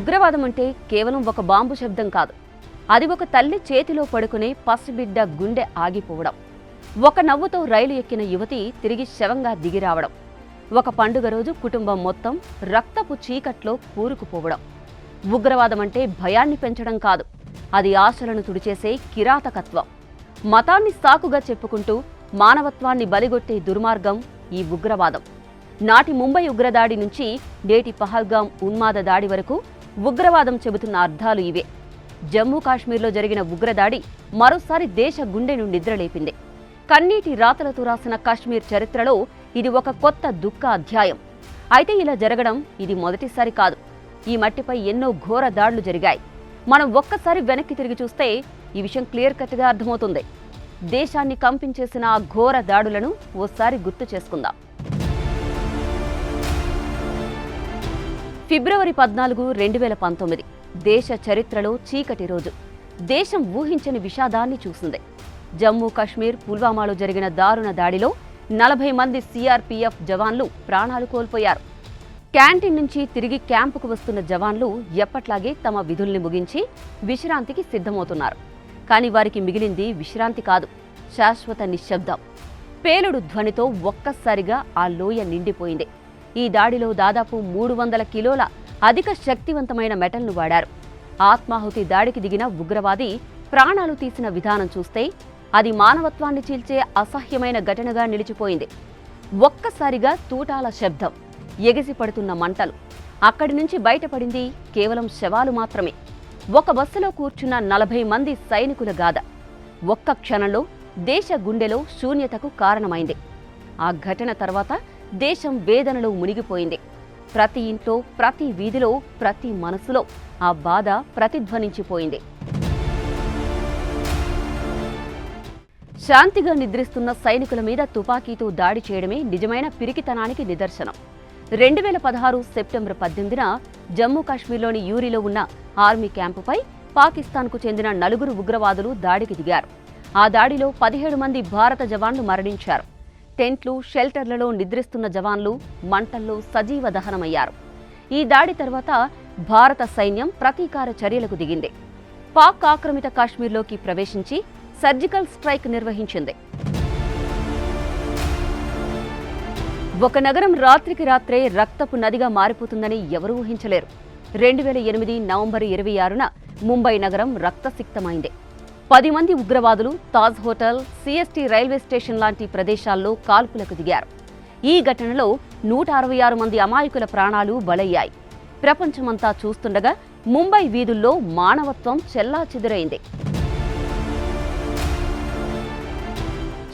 ఉగ్రవాదం అంటే కేవలం ఒక బాంబు శబ్దం కాదు. అది ఒక తల్లి చేతిలో పడుకునే పసిబిడ్డ గుండె ఆగిపోవడం. ఒక నవ్వుతో రైలు ఎక్కిన యువతి తిరిగి శవంగా దిగిరావడం ఒక పండుగ రోజు కుటుంబం మొత్తం రక్తపు చీకట్లో కూరుకుపోవడం. ఉగ్రవాదం అంటే భయాన్ని పెంచడం కాదు. అది ఆశలను తుడిచేసే కిరాతకత్వం. మతాన్ని సాకుగా చెప్పుకుంటూ మానవత్వాన్ని బలిగొట్టే దుర్మార్గం ఈ ఉగ్రవాదం. నాటి ముంబై ఉగ్రదాడి నుంచి నేటి పహల్గాం ఉన్మాద దాడి వరకు ఉగ్రవాదం చెబుతున్న అర్థాలు ఇవే. జమ్మూ కాశ్మీర్లో జరిగిన ఉగ్రదాడి మరోసారి దేశ గుండెను నిద్రలేపింది. కన్నీటి రాతలతో రాసిన కాశ్మీర్ చరిత్రలో ఇది ఒక కొత్త దుఃఖ అధ్యాయం. అయితే ఇలా జరగడం ఇది మొదటిసారి కాదు. ఈ మట్టిపై ఎన్నో ఘోర దాడులు జరిగాయి. మనం ఒక్కసారి వెనక్కి తిరిగి చూస్తే ఈ విషయం క్లియర్ కట్గా అర్థమవుతుంది. దేశాన్ని కంపించేసిన ఆ ఘోర దాడులను ఓసారి గుర్తు చేసుకుందాం. ఫిబ్రవరి పద్నాలుగు రెండు వేల పంతొమ్మిది. దేశ చరిత్రలో చీకటి రోజు. దేశం ఊహించని విషాదాన్ని చూసింది. జమ్మూ కాశ్మీర్ పుల్వామాలో జరిగిన దారుణ దాడిలో నలభై మంది సిఆర్పీఎఫ్ జవాన్లు ప్రాణాలు కోల్పోయారు. క్యాంటీన్ నుంచి తిరిగి క్యాంపుకు వస్తున్న జవాన్లు ఎప్పట్లాగే తమ విధుల్ని ముగించి విశ్రాంతికి సిద్ధమవుతున్నారు. కానీ వారికి మిగిలింది విశ్రాంతి కాదు శాశ్వత నిశ్శబ్దం. పేలుడు ధ్వనితో ఒక్కసారిగా ఆ లోయ నిండిపోయింది. ఈ దాడిలో దాదాపు మూడు వందల కిలోల అధిక శక్తివంతమైన మెటల్ను వాడారు. ఆత్మాహుతి దాడికి దిగిన ఉగ్రవాది ప్రాణాలు తీసిన విధానం చూస్తే అది మానవత్వాన్ని చీల్చే అసహ్యమైన ఘటనగా నిలిచిపోయింది. ఒక్కసారిగా తూటాల శబ్దం ఎగిసిపడుతున్న మంటలు. అక్కడి నుంచి బయటపడింది కేవలం శవాలు మాత్రమే. ఒక బస్సులో కూర్చున్న నలభై మంది సైనికుల గాథ. ఒక్క క్షణంలో దేశ గుండెలో శూన్యతకు కారణమైంది. ఆ ఘటన తర్వాత దేశం వేదనలో మునిగిపోయింది. ప్రతి ఇంట్లో ప్రతి వీధిలో ప్రతి మనసులో ఆ బాధ ప్రతిధ్వనించిపోయింది. శాంతిగా నిద్రిస్తున్న సైనికుల మీద తుపాకీతో దాడి చేయడమే నిజమైన పిరికితనానికి నిదర్శనం. రెండు వేల పదహారు సెప్టెంబర్ పద్దెనిమిదిన జమ్మూ కాశ్మీర్లోని యూరిలో ఉన్న ఆర్మీ క్యాంపుపై పాకిస్తాన్కు చెందిన నలుగురు ఉగ్రవాదులు దాడికి దిగారు. ఆ దాడిలో పదిహేడు మంది భారత జవాన్లు మరణించారు. టెంట్లు షెల్టర్లలో నిద్రిస్తున్న జవాన్లు మంటల్లో సజీవ దహనమయ్యారు. ఈ దాడి తర్వాత భారత సైన్యం ప్రతీకార చర్యలకు దిగింది. పాక్ ఆక్రమిత కాశ్మీర్లోకి ప్రవేశించి సర్జికల్ స్ట్రైక్ నిర్వహించింది. ఒక నగరం రాత్రికి రాత్రే రక్తపు నదిగా మారిపోతుందని ఎవరూ ఊహించలేరు. రెండు వేల ఎనిమిది నవంబర్ ఇరవై ఆరున ముంబై నగరం రక్తసిక్తమైంది. పది మంది ఉగ్రవాదులు Taj hotel CST railway station లాంటి ప్రదేశాల్లో కాల్పులకు దిగారు. ఈ ఘటనలో నూట అరవై ఆరు మంది అమాయకుల ప్రాణాలు బలయ్యాయి. ప్రపంచమంతా చూస్తుండగా ముంబై వీధుల్లో మానవత్వం చెల్లా చెదురైంది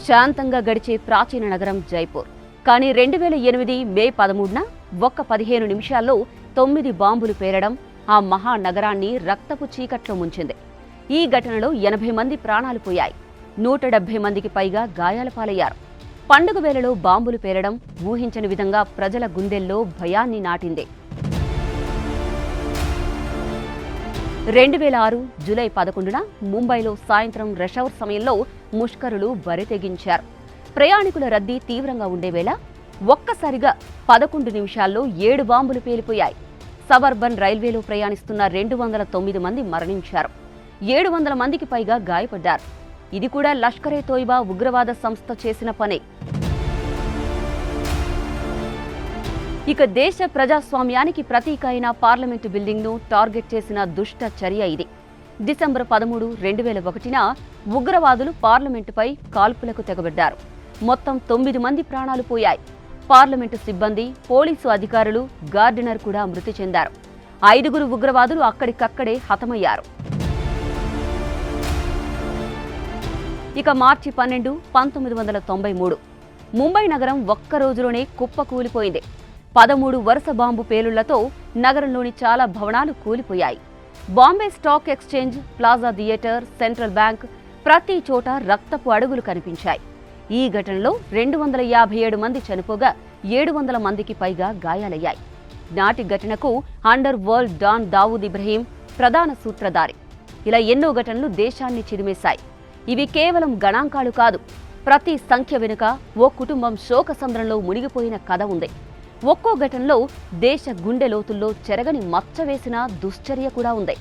శాంతంగా గడిచే ప్రాచీన నగరం జైపూర్. కానీ రెండు వేల ఎనిమిది మే పదమూడున ఒక్క పదిహేను నిమిషాల్లో తొమ్మిది బాంబులు పేరడం ఆ మహానగరాన్ని రక్తపు చీకట్లో ముంచింది. ఈ ఘటనలో ఎనభై మంది ప్రాణాలు పోయాయి. నూట డెబ్బై మందికి పైగా గాయాల పాలయ్యారు. పండుగ వేళలో బాంబులు పేరడం ఊహించని విధంగా ప్రజల గుండెల్లో భయాన్ని నాటింది. రెండు వేల ఆరు జూలై పదకొండున ముంబైలో సాయంత్రం రష్ అవర్ సమయంలో ముష్కరులు బరితెగించారు. ప్రయాణికుల రద్దీ తీవ్రంగా ఉండే వేళ ఒక్కసారిగా పదకొండు నిమిషాల్లో ఏడు బాంబులు పేలిపోయాయి. సబర్బన్ రైల్వేలో ప్రయాణిస్తున్న రెండు వందల తొమ్మిది మంది మరణించారు. ఏడు వందల మందికి పైగా గాయపడ్డారు. ఇది కూడా లష్కరే తోయిబా ఉగ్రవాద సంస్థ చేసిన పనే. ఇక దేశ ప్రజాస్వామ్యానికి ప్రతీక అయిన పార్లమెంటు బిల్డింగ్ను టార్గెట్ చేసిన దుష్ట చర్య ఇది. డిసెంబర్ పదమూడు రెండు వేల ఒకటిన ఉగ్రవాదులు పార్లమెంటుపై కాల్పులకు తెగబడ్డారు. మొత్తం తొమ్మిది మంది ప్రాణాలు పోయాయి. పార్లమెంటు సిబ్బంది పోలీసు అధికారులు గార్డెనర్ కూడా మృతి చెందారు. ఐదుగురు ఉగ్రవాదులు అక్కడికక్కడే హతమయ్యారు. ఇక మార్చి పన్నెండు పంతొమ్మిది వందల తొంభై మూడు. ముంబై నగరం ఒక్క రోజులోనే కుప్ప కూలిపోయింది. పదమూడు వరుస బాంబు పేలుళ్ళతో నగరంలోని చాలా భవనాలు కూలిపోయాయి. Bombay stock exchange plaza theatre central bank ప్రతి చోట రక్తపు అడుగులు కనిపించాయి. ఈ ఘటనలో రెండు వందల యాభై ఏడు మంది చనిపోగా ఏడు వందల మందికి పైగా గాయాలయ్యాయి. నాటి ఘటనకు underworld don Dawood Ibrahim ప్రధాన సూత్రధారి. ఇలా ఎన్నో ఘటనలు దేశాన్ని చిదిమేశాయి ఇవి కేవలం గణాంకాలు కాదు. ప్రతి సంఖ్య వెనుక ఓ కుటుంబం శోక సంద్రంలో మునిగిపోయిన కథ ఉంది. ఒక్కో ఘటనలో దేశ గుండె లోతుల్లో చెరగని మచ్చ వేసిన దుశ్చర్య కూడా ఉంది.